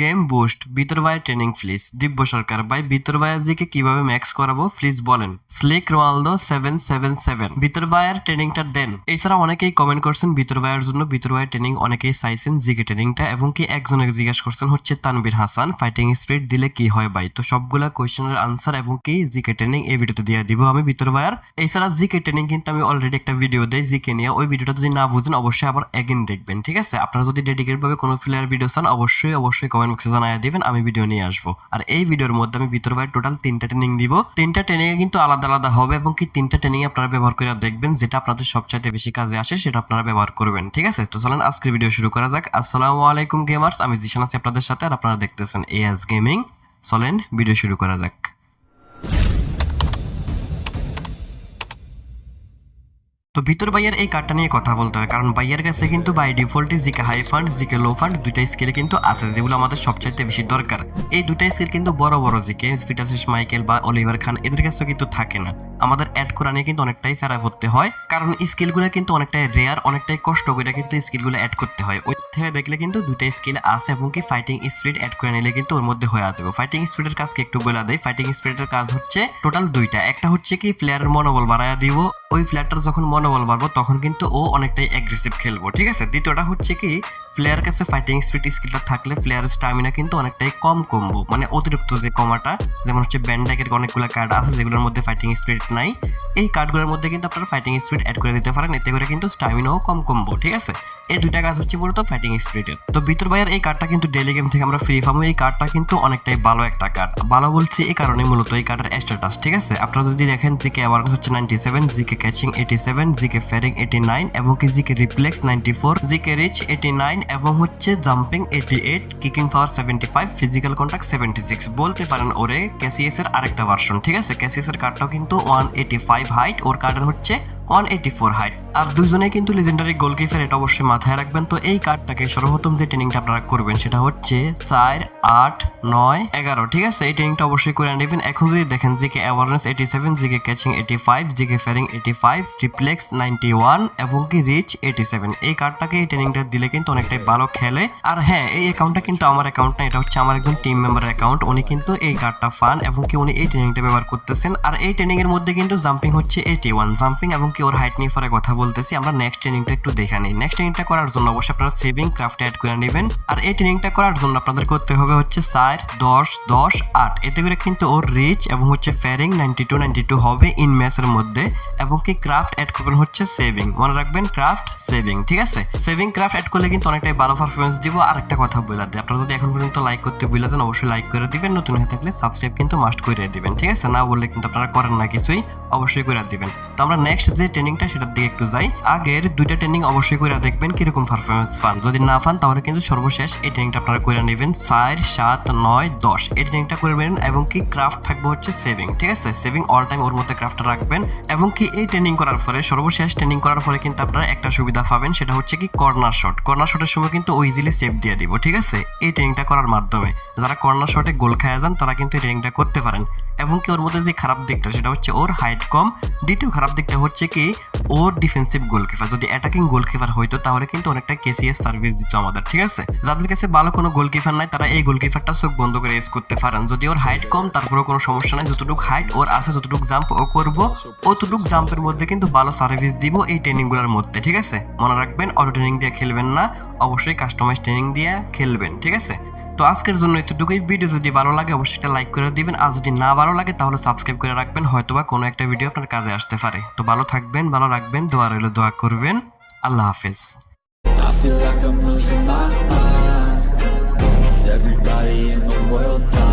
Game boost ভিতর ভাইয়ের training please দিব্য সরকার ভাই ভিতর ভাইয়াজিকে কীভাবে ম্যাক্স করাবো? প্লিজ বলেন। Slick Ronaldo seven seven seven ভিতর ভাইয়ের ট্রেনিংটা দেন। এছাড়া অনেকেই কমেন্ট করছেন ভিতর ভাইয়ের জন্য ভিতর ভাইয়ের ট্রেনিং অনেকেই চাইছেন জিকে ট্রেনিংটা এবং কি একজনের জিজ্ঞাসা করছেন হচ্ছে তানবির হাসান ফাইটিং স্পিড দিলে কি হয় ভাই? তো সবগুলা কোয়েশ্চেনের আনসার এবং কি জিকে ট্রেনিং এই ভিডিওতে দিয়ে দিব আমি ভিতর ভাইয়ার এছাড়া জিকে ট্রেনিং কিন্তু আমি অলরেডি একটা ভিডিও দেই জিকে নিয়ে। ওই ভিডিওটা যদি না বুঝেন, অবশ্যই আবার এগেন দেখবেন, ঠিক আছে? আপনারা যদি ডেডিকেট ভাবে কোনো প্লেয়ার ভিডিও চান, অবশ্যই অবশ্যই কমেন্ট বক্সে জানাই দিবেন, আমি ভিডিও নিয়ে আসব। আর এই ভিডিওর মধ্যে আমি ভিতর ভাই টোটাল তিনটা ট্রেনিং দিব। তিনটা ট্রেনিং এ কিন্তু আলাদা আলাদা হবে এবং কি তিনটা ট্রেনিং আপনারা ব্যবহার করে দেখবেন, যেটা আপনাদের সবচাইতে বেশি কাজে আসে, সেটা আপনারা ব্যবহার করবেন, ঠিক আছে? তো চলেন, আজকের ভিডিও শুরু করা যাক। আসসালামু আলাইকুম গেমার্স আমি জিশান আছি আপনাদের সাথে, আর আপনারা দেখতেছেন এএস গেমিং চলেন ভিডিও শুরু করা যাক। তো ভিতর বাইয়ার এই কার্ডটা নিয়ে কথা বলতে হয় কারণ বাইয়ার কাছে কিন্তু by ডিফল্টে GK high fund GK low fund দুইটা স্কিল কিন্তু আছে, যেগুলো আমাদের সবচাইতে বেশি দরকার। এই দুইটা স্কিল কিন্তু বড় বড় জিকে ফিটাসিস মাইকেল বা অলিভার খান এদের কাছে কিন্তু থাকে না। আমাদের অ্যাড করা নিয়ে কিন্তু অনেকটাই ফেরা করতে হয়, কারণ স্কিলগুলো কিন্তু অনেকটাই রেয়ার অনেকটাই কষ্ট করে কিন্তু স্কিলগুলো অ্যাড করতে হয়। ওই থেকে দেখলে কিন্তু দুইটা স্কিল আছে এবং কি ফাইটিং স্পিড অ্যাড করে নিলে কিন্তু ওর মধ্যে হয়ে যাবে। ফাইটিং স্পিডের কাজকে একটু বলে দেয় ফাইটিং স্পিডের কাজ হচ্ছে টোটাল দুইটা। একটা হচ্ছে কি প্লেয়ারের মনোবল বাড়ায়া দিব ওই প্লেয়ারটার যখন মনোবল বাড়বো, তখন কিন্তু ও অনেকটাই অ্যাগ্রেসিভ খেলব, ঠিক আছে? দ্বিতীয়টা হচ্ছে কি প্লেয়ার কাছে ফাইটিং স্পিড স্কিলটা থাকলে প্লেয়ারের স্টামিনা কিন্তু অনেকটাই কম কমবো। মানে অতিরিক্ত যে কমাটা, যেমন হচ্ছে ব্যান্ডাকের অনেকগুলো কার্ড আছে, যেগুলোর মধ্যে ফাইটিং স্পিড নাই, এই কার্ডগুলোর মধ্যে কিন্তু আপনারা ফাইটিং স্পিড অ্যাড করে দিতে পারেন, এতে করে কিন্তু স্টামিনাও কম কমবো, ঠিক আছে? এই দুইটা কাজ হচ্ছে মূলত ফাইটিং স্পিডের তো ভিতর ভাইয়ের এই কার্ডটা কিন্তু ডেলি গেম থেকে আমরা ফ্রি পাবো, এই কার্ডটা কিন্তু অনেকটাই ভালো একটা কার্ড ভালো বলছি এই কারণে মূলত এই কার্ডের স্ট্যাটাস ঠিক আছে? আপনারা যদি দেখেন জিকে অ্যাওয়ারনেস হচ্ছে ninety seven GK catching eighty seven GK parrying eighty nine এবং কি GK reflex ninety four GK reach eighty nine এবং হচ্ছে jumping eighty eight kicking power seventy five physical contact seventy six বলতে পারেন ওরে ক্যাসিএস এর আরেকটা ভার্সন ঠিক আছে? ক্যাসিএস এর কার্ডটাও কিন্তু ওয়ান এইটি ফাইভ হাইট ওর কার্ডের হচ্ছে ওয়ান এইটি ফোর হাইট আর দুজনেই কিন্তু লেজেন্ডারি গোলকিপার এটা অবশ্যই মাথায় রাখবেন। তো এই কার্ডটাকে সর্বপ্রথম যে ট্রেনিংটা আপনারা করবেন, সেটা হচ্ছে চার, আট, নয়, এগারো, ঠিক আছে? এই ট্রেনিংটা অবশ্যই করে নেবেন। এখন যদি দেখেন GK awareness eighty seven GK catching eighty five GK parrying eighty five reflex ninety one এবং কি রিচ এইটি সেভেন এই কার্ডটাকে এই ট্রেনিংটা দিলে কিন্তু অনেকটাই ভালো খেলে। আর হ্যাঁ এই অ্যাকাউন্টটা কিন্তু আমার অ্যাকাউন্ট না, এটা হচ্ছে আমার একজন টিম মেম্বারের অ্যাকাউন্ট উনি কিন্তু এই কার্ডটা ফান এবং কি উনি এই ট্রেনিংটা ব্যবহার করতেছেন। আর এই ট্রেনিং এর মধ্যে কিন্তু জাম্পিং হচ্ছে এইটি ওয়ান জাম্পিং এবং কি ওর হাইট নিয়ে পরে কথা বলতেছি, আমরা নেক্সট ট্রেনিংটা একটু দেখে নিই। নেক্সট ট্রেনিংটা করার জন্য অবশ্যই আপনারা সেভিং ক্রাফট অ্যাড করে নেবেন। আর এই ট্রেনিংটা করার জন্য আপনাদের করতে হবে হচ্ছে চার, দশ দশ, আট। এতে করে কিন্তু ওর রিচ এবং হচ্ছে parrying ninety two ninety two হবে ইন ম্যাচের মধ্যে। এবং কি ক্রাফট অ্যাড করবেন হচ্ছে সেভিং মনে রাখবেন ক্রাফট সেভিং ঠিক আছে? সেভিং ক্রাফট অ্যাড করলে কিন্তু অনেকটাই ভালো পারফরমেন্স দিব। আর একটা কথা বলে দিই আপনারা যদি এখন পর্যন্ত লাইক করতে ভুলে যান, অবশ্যই লাইক করে দিবেন। নতুন হয়ে থাকলে সাবস্ক্রাইব কিন্তু মাস্ট করে দিবেন, ঠিক আছে? না বললে কিন্তু আপনারা করেন না কিছুই, অবশ্যই করে দিবেন। তো আমরা নেক্সট যে ট্রেনিংটা সেটার দিকে একটু যাই। আগের দুইটা ট্রেনিং অবশ্যই করে দেখবেন কীরকম পারফরমেন্স পান। যদি না পান, তাহলে কিন্তু সর্বশেষ এই ট্রেনিংটা আপনারা করে নেবেন চার, সাত, নয়, দশ। এই ট্রেনিংটা করবেন এবং কি ক্রাফট থাকবে হচ্ছে সেভিং ঠিক আছে? সেভিং অল টাইম ওর মধ্যে ক্রাফট রাখবেন এবং কি এই ট্রেনিং করার পরে সর্বশেষ ট্রেনিং করার পরে কিন্তু আপনারা একটা সুবিধা পাবেন, সেটা হচ্ছে কি কর্নার শট কর্নার শটের সময় কিন্তু ও ইজিলি সেভ দিয়ে দিব, ঠিক আছে? এই ট্রেনিংটা করার মাধ্যমে। যারা কর্নার শটে গোল খায় যান, তারা কিন্তু এই ট্রেনিংটা করতে পারেন। এবং কি ওর মধ্যে যে খারাপ দিকটা, সেটা হচ্ছে ওর হাইট কম। দ্বিতীয় খারাপ দিকটা হচ্ছে কি, ওর ডিফেন্সিভ গোলকিপার যদি অ্যাটাকিং গোলকিপার হইতো, তাহলে কিন্তু অনেকটা কেসিএস সার্ভিস দিত আমাদের, ঠিক আছে? যাদের কাছে ভালো কোনো গোলকিপার নাই, তারা এই গোলকিপারটা চোখ বন্ধ করে ইউজ করতে পারেন। যদি ওর হাইট কম, তারপরেও কোনো সমস্যা নাই। যতটুকু হাইট ওর আছে, যতটুকু জাম্প ও করব, অতটুকু জাম্পের মধ্যে কিন্তু ভালো সার্ভিস দিব এই ট্রেনিংগুলোর মধ্যে, ঠিক আছে? মনে রাখবেন অটো ট্রেনিং দিয়ে খেলবেন না। অবশ্যই কাস্টমাইজ ট্রেনিং দিয়ে খেলবেন, ঠিক আছে? তো আজকের জন্য এতটুকুই। ভিডিও যদি ভালো লাগে, অবশ্যই একটা লাইক করে দিবেন। আর যদি না ভালো লাগে, তাহলে সাবস্ক্রাইব করে রাখবেন। হয়তোবা কোনো একটা ভিডিও আপনার কাজে আসতে পারে। তো ভালো থাকবেন, ভালো রাখবেন। দোয়া রইল, দোয়া করবেন। আল্লাহ হাফেজ। Everybody in the world?